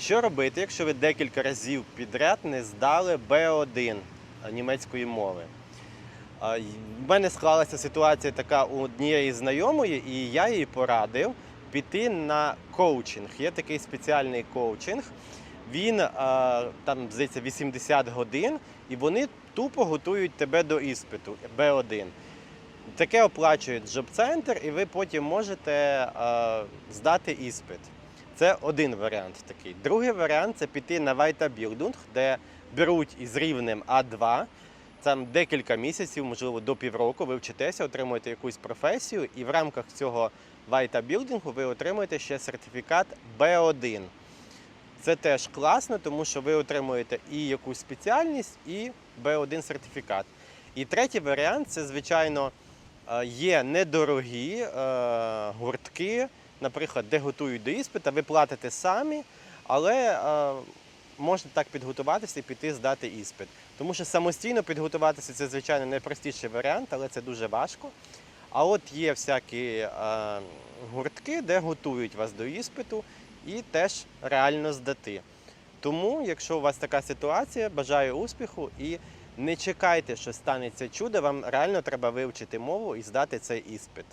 Що робити, якщо ви декілька разів підряд не здали Б1 німецької мови? Й- В мене склалася ситуація така у однієї знайомої, і я їй порадив піти на коучинг. Є такий спеціальний коучинг. Він там здається 80 годин, і вони тупо готують тебе до іспиту Б1. Таке оплачує джоб-центр, і ви потім можете здати іспит. Це один варіант такий. Другий варіант це піти на Weiterbildung, де беруть із рівнем А2. Там декілька місяців, можливо, до півроку, ви вчитеся, отримуєте якусь професію, і в рамках цього Weiterbildung ви отримуєте ще сертифікат B1. Це теж класно, тому що ви отримуєте і якусь спеціальність, і B1 сертифікат. І третій варіант це, звичайно, е, є недорогі е, гуртки, наприклад, де готують до іспита, ви платите самі, але е, можна так підготуватися і піти здати іспит. Тому що самостійно підготуватися це, звичайно, найпростіший варіант, але це дуже важко. А от є всякі е, гуртки, де готують вас до іспиту і теж реально здати. Тому, якщо у вас така ситуація, бажаю успіху і не чекайте, що станеться чудо, вам реально треба вивчити мову і здати цей іспит.